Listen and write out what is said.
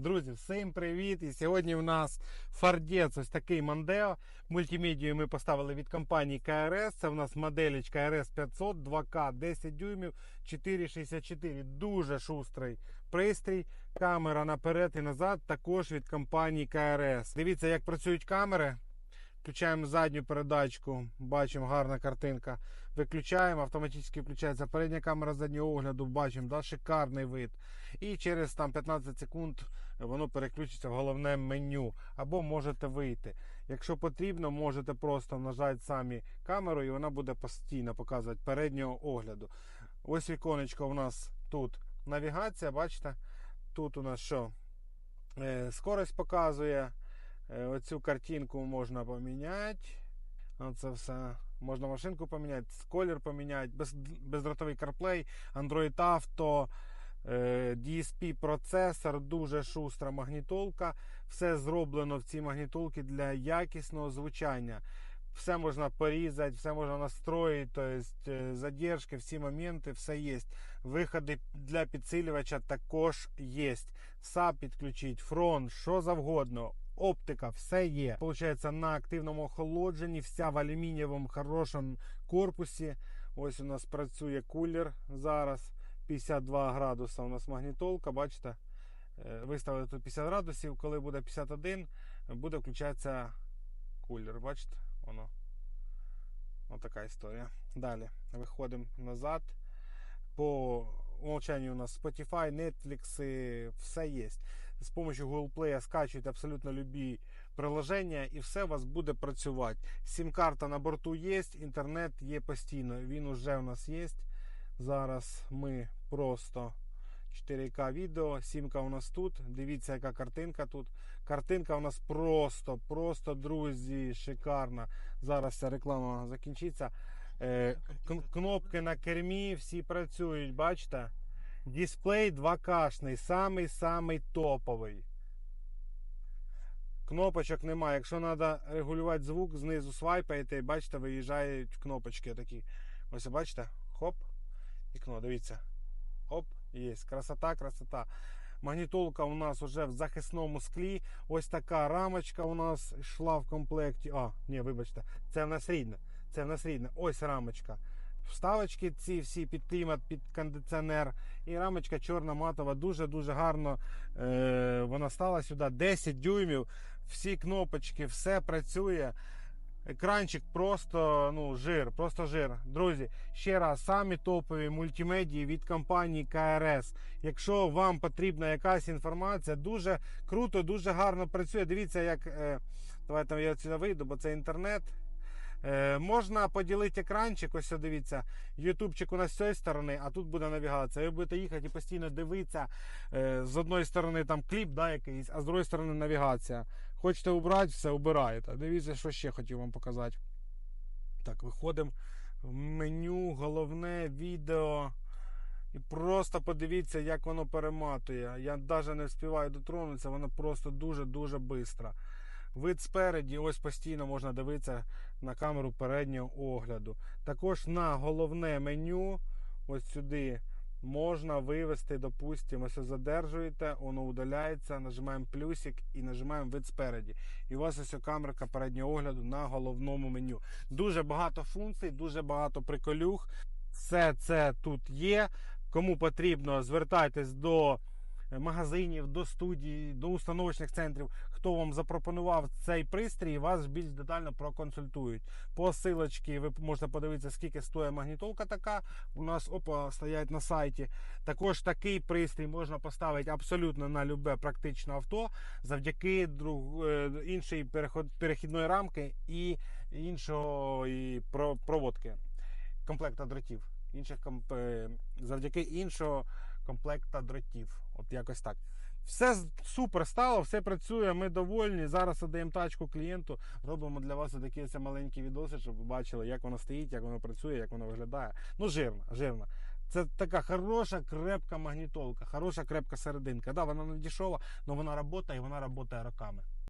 Друзі, всім привіт! І сьогодні у нас фардець, ось такий Мандео. Мультимедію ми поставили від компанії КРС. Це у нас моделечка RS 500 2К 10 дюймів 464. Дуже шустрий пристрій. Камера наперед і назад також від компанії КРС. Дивіться, як працюють камери. Включаємо задню передачку, бачимо гарна картинка. Виключаємо, автоматично включається передня камера заднього огляду, бачимо, да, шикарний вид. І через там 15 секунд воно переключиться в головне меню. Або можете вийти. Якщо потрібно, можете просто нажати самі камеру і вона буде постійно показувати переднього огляду. Ось віконечко у нас тут навігація, бачите? Тут у нас що? Е, скорость показує. Е, Оцю картинку можна поміняти. Оце все. Можна машинку поміняти, колір поміняти, без, бездротовий CarPlay, Android Auto, е, DSP процесор, дуже шустра магнітолка. Все зроблено в цій магнітолці для якісного звучання. Все можна порізати, все можна настроїти, тобто е, задержки, всі моменти, все є. Виходи для підсилювача також є. САП підключить, фронт, що завгодно. Оптика, все є. Получається на активному охолодженні, вся в алюмінієвому хорошому корпусі. Ось у нас працює кулер зараз. 52 градуса у нас магнітолка, бачите? Е, Виставили тут 50 градусів, коли буде 51, буде включатися кулер. Бачите? Воно. Ось така історія. Далі виходимо назад. По умолчанню у нас Spotify, Netflix, все є. З допомогою Google Play скачуєте абсолютно любі приложення і все у вас буде працювати. Сім-карта на борту є, інтернет є постійно. Він уже у нас є. Зараз ми просто 4К відео, сімка у нас тут. Дивіться, яка картинка тут. Картинка у нас просто, просто, друзі, шикарна. Зараз ця реклама закінчиться. Е, кнопки на кермі всі працюють, бачите? Дисплей 2Кшний, самий-самий топовий. Кнопочок немає. Якщо треба регулювати звук, знизу свайпаєте, бачите, виїжджають кнопочки такі. Ось бачите? Хоп. Вікно, дивіться. Оп, є. Красота, красота. Магнітолка у нас вже в захисному склі. Ось така рамочка у нас йшла в комплекті. А, ні, вибачте, це в нас рідне. Це в нас рідне. Ось рамочка. Вставочки ці всі під клімат, під кондиціонер. І рамочка чорна матова, дуже-дуже гарно. Е, вона стала сюди 10 дюймів. Всі кнопочки, все працює. Екранчик просто ну, жир, просто жир. Друзі, ще раз, самі топові мультимедії від компанії КРС. Якщо вам потрібна якась інформація, дуже круто, дуже гарно працює. Дивіться, як е, давайте я сюди вийду, бо це інтернет. Е, можна поділити екранчик, ось дивіться, ютубчик у нас з цієї сторони, а тут буде навігація. Ви будете їхати і постійно дивитися. Е, з одної сторони там кліп да, якийсь, а з другої сторони навігація. Хочете убрати, все убираєте. Дивіться, що ще хотів вам показати. Так, виходимо в меню, головне відео. І просто подивіться, як воно перематує. Я навіть не встигаю дотронутися, воно просто дуже-дуже швидко. Вид спереді, ось постійно можна дивитися на камеру переднього огляду. Також на головне меню, ось сюди, можна вивести, допустимо, ось задержуєте, воно удаляється, нажимаємо плюсик і нажимаємо вид спереді. І у вас ось камерка переднього огляду на головному меню. Дуже багато функцій, дуже багато приколюх. Все це тут є. Кому потрібно, звертайтесь до магазинів, до студій, до установочних центрів, хто вам запропонував цей пристрій, вас більш детально проконсультують. По силочці ви можете подивитися, скільки стоїть магнітолка така. У нас опа стоять на сайті. Також такий пристрій можна поставити абсолютно на любе практичне авто завдяки друг, е, переход, перехідної рамки і іншої про- проводки комплекта дротів. Інших комп... е, завдяки іншого комплекта дротів. От якось так. Все супер стало, все працює, ми довольні. Зараз віддаємо тачку клієнту, робимо для вас такі маленькі відоси, щоб ви бачили, як воно стоїть, як воно працює, як воно виглядає. Ну, жирно, жирна. Це така хороша, крепка магнітолка, хороша, крепка серединка. Да, вона не дешова, але вона працює і вона працює роками.